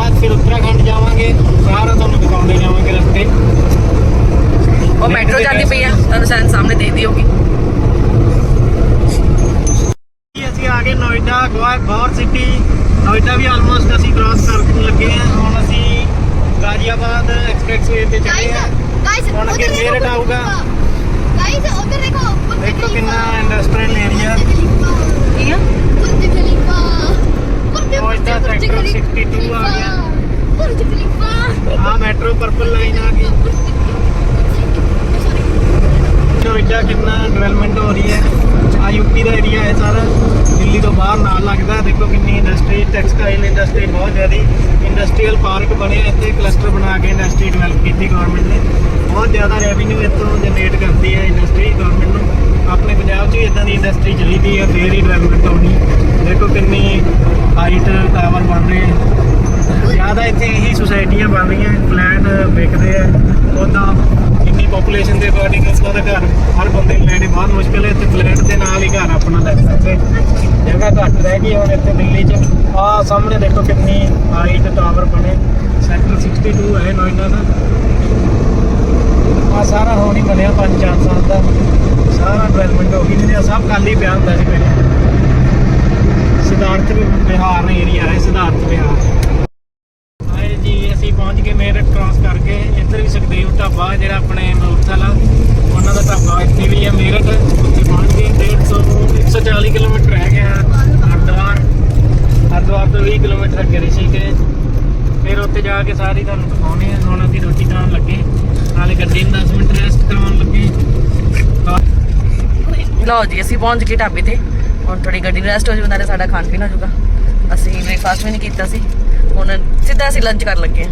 ਬਾਅਦ ਫਿਰ ਉੱਤਰਾਖੰਡ ਜਾਵਾਂਗੇ ਸਾਰਾ ਤੁਹਾਨੂੰ ਦਿਖਾਉਂਦੇ ਜਾਵਾਂਗੇ ਰਸਤੇ। ਉਹ ਮੈਟਰੋ ਜਾਂਦੀ ਪਈ ਆ ਤੁਹਾਨੂੰ ਸ਼ਾਇਦ ਸਾਹਮਣੇ ਦੇਖਦੀ ਹੋਗੀ ਅਸੀਂ ਆ ਗਏ ਨੋਇਡਾ ਗੋਆ ਗੌਰ ਸਿਟੀ। ਨੋਇਡਾ ਵੀ ਆਲਮੋਸਟ ਅਸੀਂ ਕ੍ਰਾਸ ਕਰਨ ਲੱਗੇ ਆ। ਹੁਣ ਅਸੀਂ ਗਾਜ਼ੀਆਬਾਦ ਐਕਸਪ੍ਰੈਸਵੇ ਤੇ ਚੜੇ ਆ। ਹੁਣ ਅੱਗੇ ਮੇਰਠ ਆਊਗਾ ਗਾਇਸ ਉਧਰ ਦੇਖੋ ਦੇਖੋ ਕਿੰਨਾ ਇੰਡਸਟਰੀਅਲ ਏਰੀਆ ਠੀਕ ਆ? ਫੌਜ ਦਾ ਸੈਕਟਰ 62 ਆ ਗਿਆ। ਬੁਰਜ ਖਲੀਫਾ ਆ। ਮੈਟਰੋ ਪਰਪਲ ਲਾਈਨ ਆ ਗਈ। ਜੋ ਇੱਡਾ ਕਿੰਨਾ ਡਿਵੈਲਪਮੈਂਟ ਹੋ ਰਹੀ ਹੈ। ਆ ਯੂਪੀ ਦਾ ਏਰੀਆ ਹੈ ਸਾਰਾ। ਦਿੱਲੀ ਤੋਂ ਬਾਹਰ ਨਾਲ ਲੱਗਦਾ ਦੇਖੋ ਕਿੰਨੀ ਇੰਡਸਟਰੀ ਟੈਕਸਟਾਈਲ ਇੰਡਸਟਰੀ ਬਹੁਤ ਜ਼ਿਆਦੀ ਇੰਡਸਟਰੀਅਲ ਪਾਰਕ ਬਣਿਆ ਇੱਥੇ। ਕਲਸਟਰ ਬਣਾ ਕੇ ਇੰਡਸਟਰੀ ਡਿਵੈਲਪ ਕੀਤੀ ਗਵਰਨਮੈਂਟ ਨੇ। ਬਹੁਤ ਜ਼ਿਆਦਾ ਰੈਵਨਿਊ ਇੱਥੋਂ ਜਨਰੇਟ ਕਰਦੀ ਹੈ ਇੰਡਸਟਰੀ ਗਵਰਨਮੈਂਟ ਨੂੰ। ਆਪਣੇ ਪੰਜਾਬ 'ਚ ਇਦਾਂ ਦੀ ਇੰਡਸਟਰੀ ਚੱਲੀ ਦੀ ਹੈ। ਫੇਰ ਹੀ ਡਿਵੈਲਪਮੈਂਟ ਹੋਣੀ ਦੇਖੋ ਕਿੰਨੀ ਹਾਈਟ ਟਾਵਰ ਬਣ ਰਹੇ ਜ਼ਿਆਦਾ ਇੱਥੇ ਇਹੀ ਸੁਸਾਇਟੀਆਂ ਬਣ ਰਹੀਆਂ, ਫਲੈਟ ਵਿਕਦੇ ਆ। ਉਦਾਂ ਇੰਨੀ ਪੋਪੂਲੇਸ਼ਨ ਦੇ ਅਕੋਰਡਿੰਗ ਉਹਨਾਂ ਦਾ ਘਰ। ਹਰ ਬੰਦੇ ਨੂੰ ਲੈਣੇ ਬਹੁਤ ਮੁਸ਼ਕਲ ਹੈ, ਤੇ ਫਲੈਟ ਦੇ ਨਾਲ ਹੀ ਘਰ ਆਪਣਾ ਲੈ ਸਕਦੇ ਜਗ੍ਹਾ ਘੱਟ ਰਹਿ ਗਈ ਹੁਣ ਇੱਥੇ ਦਿੱਲੀ 'ਚ। ਆਹ ਸਾਹਮਣੇ ਦੇਖੋ ਕਿੰਨੀ ਹਾਈਟ ਟਾਵਰ ਬਣੇ। ਸੈਕਟਰ 62 ਹੈ ਨੋਇਡਾ ਦਾ। ਆ ਸਾਰਾ ਹੁਣ ਹੀ ਬਣਿਆ 5-4 ਸਾਲ ਦਾ। ਸਾਰਾ ਡਿਵੈਲਪਮੈਂਟ ਹੋ ਗਈ ਨਹੀਂ ਸਭ ਸਭ ਹੀ ਪਿਆ ਹੁੰਦਾ ਸੀ ਪਹਿਲੇ। ਸਿਧਾਰਥ ਵਿਹਾਰ ਏਰੀਆ ਹੈ ਸਿਧਾਰਥ ਵਿਹਾਰ। ਹਾਏ ਜੀ ਅਸੀਂ ਪਹੁੰਚ ਗਏ ਮੇਰਠ ਕ੍ਰਾਸ ਕਰਕੇ। ਇੱਧਰ ਵੀ ਸੁਖਦੇਵ ਢਾਬਾ ਜਿਹੜਾ ਆਪਣੇ ਮਲੂਕਸਲਾ ਉਹਨਾਂ ਦਾ ਢਾਬਾ ਇੱਥੇ ਵੀ ਹੈ ਮੇਰਠ। ਉੱਥੇ ਪਹੁੰਚ ਗਏ 150 140 ਕਿਲੋਮੀਟਰ ਰਹਿ ਗਿਆ ਹਰਿਦੁਆਰ। ਹਰਿਦੁਆਰ ਤੋਂ 20 ਕਿਲੋਮੀਟਰ ਅੱਗੇ ਰਿਸ਼ੀਕੇਸ਼ ਫਿਰ ਉੱਥੇ ਜਾ ਕੇ ਸਾਰੀ ਤੁਹਾਨੂੰ ਦਿਖਾਉਣੇ ਆ ਹੁਣ ਅਸੀਂ ਰੋਟੀ ਖਾਣ ਲੱਗੇ। ਨਾਲੇ ਗੱਡੀ ਨੂੰ 10 ਮਿੰਟ ਰੈਸਟ ਕਰਾਉਣ ਲੱਗੇ। ਲਓ ਜੀ ਅਸੀਂ ਪਹੁੰਚ ਗਏ ਢਾਬੇ ਤੇ। ਹੁਣ ਥੋੜੀ ਗੱਡੀ ਰੈਸਟ ਹੋ ਜੂ ਨਾਲੇ ਸਾਡਾ ਖਾਣ ਪੀਣ ਹੋ ਜਾਊਗਾ। ਅਸੀਂ ਬ੍ਰੇਕਫਾਸਟ ਵੀ ਨਹੀਂ ਕੀਤਾ ਸੀ। ਹੁਣ ਸਿੱਧਾ ਅਸੀਂ ਲੰਚ ਕਰਨ ਲੱਗੇ ਹਾਂ।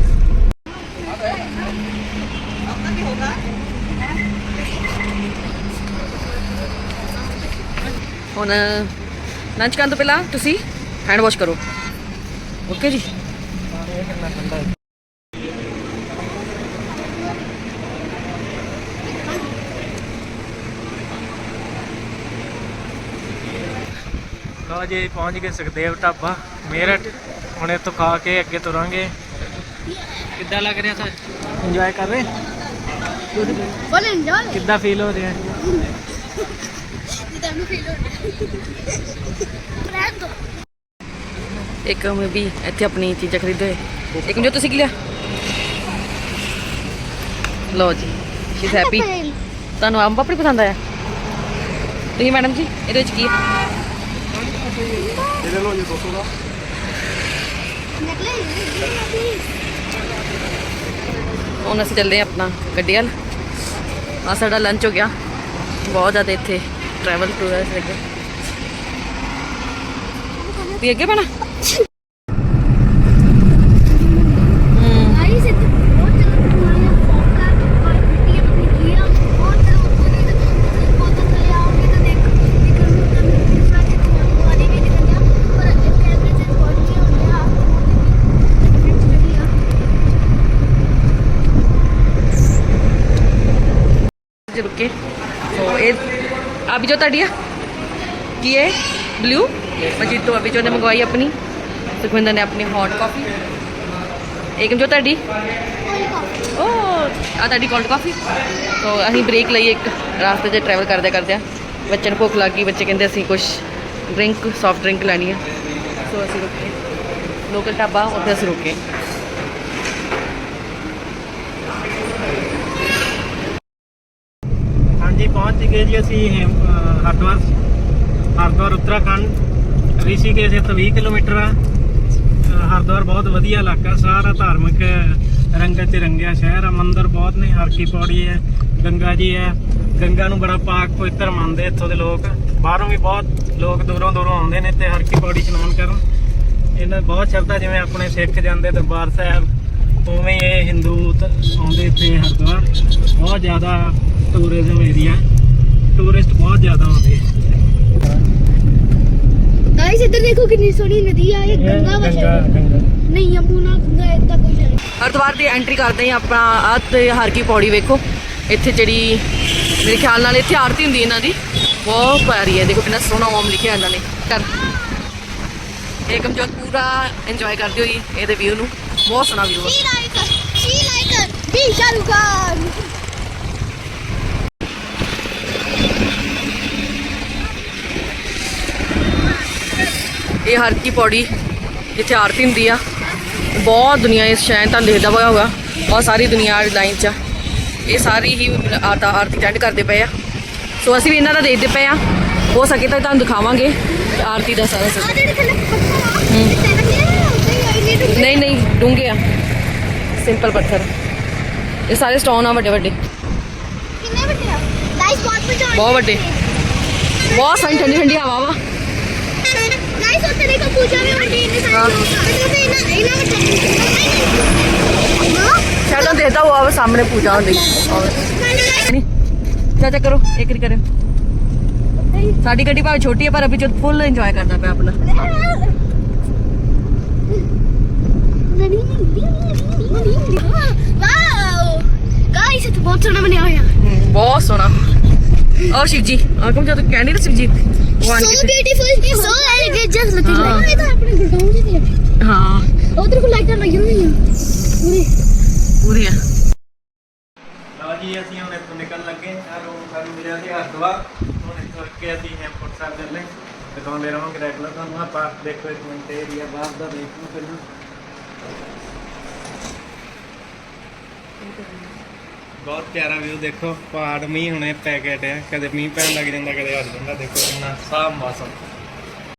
ਹੁਣ ਲੰਚ ਕਰਨ ਤੋਂ ਪਹਿਲਾਂ ਤੁਸੀਂ ਹੈਂਡ ਵਾਸ਼ ਕਰੋ। ਓਕੇ ਜੀ? ਲਓ ਜੀ ਪਹੁੰਚ ਗਏ ਸੁਖਦੇਵ ਢਾਬਾ ਮੇਰਠ। ਹੁਣ ਇੱਥੋਂ ਖਾ ਕੇ ਅੱਗੇ ਤੁਰਾਂਗੇ। ਕਿੱਦਾਂ ਲੱਗ ਰਿਹਾ ਸਰ? ਇੰਜੋਏ ਕਰ ਰਹੇ? ਫੁੱਲ ਇੰਜੋਏ ਕਿੱਦਾਂ ਫੀਲ ਹੋ ਰਿਹਾ? ਇੱਕ ਮੈਂ ਵੀ ਇੱਥੇ ਆਪਣੀ ਚੀਜ਼ਾਂ ਖਰੀਦੇ ਇੱਕ ਮਿੰਟ ਤੁਸੀਂ ਕੀ ਲਿਆ? ਲਓ ਜੀ ਸ਼ੀ ਹੈਪੀ ਤੁਹਾਨੂੰ ਅੰਬ ਆਪਣੀ ਪਸੰਦ ਆਇਆ? ਤੁਸੀਂ ਮੈਡਮ ਜੀ ਇਹਦੇ ਵਿੱਚ ਕੀ ਹੈ? ਹੁਣ ਅਸੀਂ ਚੱਲਦੇ ਹਾਂ ਆਪਣਾ ਗੱਡੀ ਵੱਲ। ਆ ਸਾਡਾ ਲੰਚ ਹੋ ਗਿਆ। ਬਹੁਤ ਜ਼ਿਆਦਾ ਇੱਥੇ ਟਰੈਵਲ ਟੂਰਿਸਟ ਲੱਗੇ ਵੀ ਅੱਗੇ ਪੈਣਾ ਰੁਕੇ ਸੋ ਇਹ ਅਭੀ ਜੋ ਤੁਹਾਡੀ ਆ ਕੀ ਹੈ? ਬਲੂ ਮਜੀਤੋ ਅਭੀ ਜੋ ਨੇ ਮੰਗਵਾਈ ਆਪਣੀ ਸੁਖਵਿੰਦਰ ਨੇ ਆਪਣੀ ਹੌਟ ਕਾਫੀ ਏਕਮ ਜੋ ਤੁਹਾਡੀ? ਓ ਆ ਤੁਹਾਡੀ ਕੋਲਡ ਕਾਫੀ ਸੋ ਅਸੀਂ ਬ੍ਰੇਕ ਲਈ ਇੱਕ ਰਾਸਤੇ 'ਚ ਟਰੈਵਲ ਕਰਦੇ ਕਰਦੇ ਬੱਚਿਆਂ ਨੂੰ ਭੁੱਖ ਲੱਗ ਗਈ ਬੱਚੇ ਕਹਿੰਦੇ ਅਸੀਂ ਕੁਝ ਡਰਿੰਕ ਸੌਫਟ ਡਰਿੰਕ ਲੈਣੀ ਹੈ ਸੋ ਅਸੀਂ ਰੁਕੇ। ਲੋਕਲ ਢਾਬਾ ਉੱਥੇ ਅਸੀਂ ਰੁਕੇ। ਪਹੁੰਚ ਗਏ ਜੀ ਅਸੀਂ ਹੇਮ- ਅਹ ਹਰਿਦੁਆਰ ਹਰਿਦੁਆਰ, ਉੱਤਰਾਖੰਡ, ਰਿਸ਼ੀਕੇਸ਼ ਇੱਥੋਂ 20 ਕਿਲੋਮੀਟਰ ਆ। ਅਹ ਹਰਿਦੁਆਰ ਬਹੁਤ ਵਧੀਆ ਇਲਾਕਾ, ਸਾਰਾ ਧਾਰਮਿਕ ਰੰਗਤ ਤੇ ਰੰਗਿਆ ਸ਼ਹਿਰ ਆ, ਮੰਦਰ ਬਹੁਤ ਨੇ, ਹਰ ਕੀ ਪੌੜੀ ਹੈ, ਗੰਗਾ ਜੀ ਹੈ। ਗੰਗਾ ਨੂੰ ਬੜਾ ਪਾਕ ਪਵਿੱਤਰ ਮੰਨਦੇ ਇੱਥੋਂ ਦੇ ਲੋਕ। ਬਾਹਰੋਂ ਵੀ ਬਹੁਤ ਲੋਕ ਦੂਰੋਂ ਦੂਰੋਂ ਆਉਂਦੇ ਨੇ ਤੇ ਹਰ ਕੀ ਪੌੜੀ ਇਸ਼ਨਾਨ ਕਰਨ। ਇਹਨਾਂ ਬਹੁਤ ਸ਼ਰਧਾ ਜਿਵੇਂ ਆਪਣੇ ਸਿੱਖ ਜਾਂਦੇ, ਦਰਬਾਰ ਸਾਹਿਬ, ਉਵੇਂ ਇਹ ਹਿੰਦੂ ਆਉਂਦੇ ਇੱਥੇ ਹਰਿਦੁਆਰ। ਬਹੁਤ ਜ਼ਿਆਦਾ ਟੂਰਿਜ਼ਮ ਏਰੀਆ ਟੂਰਿਸਟ ਬਹੁਤ ਜ਼ਿਆਦਾ ਆਉਂਦੇ ਗਾਇਸ ਇੱਧਰ ਦੇਖੋ ਕਿੰਨੀ ਸੋਹਣੀ ਨਦੀ ਆ ਇਹ ਗੰਗਾ ਵਾਸ਼ਾ ਨਹੀਂ ਯਮੁਨਾ ਗੰਗਾ ਇਦਾਂ ਕੋਈ ਨਹੀਂ। ਹਰਦੁਆਰ ਦੀ ਐਂਟਰੀ ਕਰਦੇ ਆ ਆਪਾਂ ਆ ਹਰ ਕੀ ਪੌੜੀ ਵੇਖੋ। ਇੱਥੇ ਜਿਹੜੀ ਮੇਰੇ ਖਿਆਲ ਨਾਲ ਇੱਥੇ ਆਰਤੀ ਹੁੰਦੀ ਇਹਨਾਂ ਦੀ। ਬਹੁਤ ਪਿਆਰੀ ਹੈ ਦੇਖੋ ਕਿੰਨਾ ਸੋਹਣਾ ਓਮ ਲਿਖਿਆ ਇਹਨਾਂ ਨੇ। ਕਰ ਇਹ ਕਮਜੋਤ ਪੂਰਾ ਇੰਜੋਏ ਕਰਦੀ ਹੋਈ ਇਹਦੇ ਵਿਊ ਨੂੰ। ਬਹੁਤ ਸੋਹਣਾ ਵਿਊ ਹੈ ਸੀ ਲਾਈਕ ਸੀ ਲਾਈਕ ਵੀ ਸ਼ਾਹਰੁਖ ਇਹ ਹਰ ਕੀ ਪੌੜੀ ਜਿੱਥੇ ਆਰਤੀ ਹੁੰਦੀ ਆ ਬਹੁਤ ਦੁਨੀਆ ਇਸ ਸ਼ਹਿਰ ਤੁਹਾਨੂੰ ਦੇਖਦਾ ਪਿਆ ਹੋਗਾ ਬਹੁਤ ਸਾਰੀ ਦੁਨੀਆ ਲਾਈਨ 'ਚ। ਇਹ ਸਾਰੀ ਹੀ ਆਰਤਾ ਆਰਤੀ ਅਟੈਂਡ ਕਰਦੇ ਪਏ ਆ। ਸੋ ਅਸੀਂ ਵੀ ਇਹਨਾਂ ਦਾ ਦੇਖਦੇ ਪਏ ਆ। ਹੋ ਸਕੇ ਤਾਂ ਤੁਹਾਨੂੰ ਦਿਖਾਵਾਂਗੇ ਆਰਤੀ ਦਾ ਸਾਰਾ ਸਿਸਟਮ ਨਹੀਂ ਨਹੀਂ ਡੂੰਘੇ ਆ। ਸਿੰਪਲ ਪੱਥਰ। ਇਹ ਸਾਰੇ ਸਟੋਨ ਆ ਵੱਡੇ ਵੱਡੇ। ਕਿੰਨੇ ਵੱਡੇ ਆ? ਗਾਇਸ ਬਹੁਤ ਵੱਡੇ ਬਹੁਤ ਸਾਰੀ ਠੰਡੀ ਠੰਡੀ ਹਵਾ ਵਾ। ਦੇਖੋ ਪੂਜਾ ਵੀ ਹੁੰਦੀ ਇੰਨੇ ਸਾਰੇ ਹਾਂ। ਲੋਕ ਮਤਲਬ ਕਿ ਇਹਨਾਂ ਇਹਨਾਂ ਵਿੱਚ ਹਾਂ। ਸ਼ਾਇਦ ਤੁਹਾਨੂੰ ਦੇਖਦਾ ਹੋਆ ਵਾ ਸਾਹਮਣੇ ਪੂਜਾ ਹੁੰਦੀ। ਨਹੀਂ। ਚਾਚਾ ਕਰੋ ਇੱਕ ਰੀ ਕਰਿਓ। ਸਾਡੀ ਗੱਡੀ ਭਾਵੇਂ ਛੋਟੀ ਹੈ ਪਰ ਅਭੀ ਜੋ ਫੁੱਲ ਇੰਜੋਏ ਕਰਦਾ ਪਿਆ ਆਪਣਾ। ਵਾਓ ਗਾਇਸ ਇਹ ਤਾਂ ਬਹੁਤ ਸੋਹਣਾ। ਬਣਿਆ ਹੋਇਆ ਬਹੁਤ ਸੋਹਣਾ ਉਹ ਸ਼ਿਵ ਜੀ ਆ ਕਮ ਜਦ ਕਹਿੰਦੀ ਨਾ ਸ਼ਿਵ ਜੀ ਉਹ ਆਣ so ਕੇ beautiful so elegant. Just looking ਹਾਂ। like ਇਹ ਤਾਂ ਆਪਣੇ ਗੁਰਦਾਉਂ ਜੀ ਦੀ ਹਾਂ ਉਧਰ ਕੋ ਲਾਈਟਾਂ ਲੱਗੀਆਂ ਹੋਈਆਂ ਪੂਰੀ ਪੂਰੀ ਆ ਲਓ ਜੀ ਅਸੀਂ ਹੁਣ ਇੱਥੋਂ ਨਿਕਲਣ ਲੱਗੇ ਆ ਰੂਮ ਸਾਨੂੰ ਮਿਲਿਆ ਸੀ ਹਰਿਦੁਆਰ ਹੁਣ ਇੱਥੋਂ ਅੱਗੇ ਅਸੀਂ ਹੈਮਕੋਟ ਸਾਹਿਬ ਚੱਲੇ ਦਿਖਾਉਂਦੇ ਰਹਾਂਗੇ ਰੈਗੂਲਰ ਤੁਹਾਨੂੰ ਆ ਪਾਰਕ ਦੇਖੋ ਇੱਕ ਮਿੰਟ ਏਰੀਆ ਬਾਹਰ ਦਾ ਦੇਖੋ ਪਹਿਲਾਂ ਬਹੁਤ ਪਿਆਰਾ ਵਿਊ ਦੇਖੋ, ਪਹਾੜ ਮੀਂਹ ਹੁਣੇ ਪੈ ਕੇ ਹਟਿਆ। ਕਦੇ ਮੀਂਹ ਪੈਣ ਲੱਗ ਜਾਂਦਾ, ਕਦੇ ਹਟ ਜਾਂਦਾ ਦੇਖੋ ਇੰਨਾ ਸਾਫ਼ ਮੌਸਮ।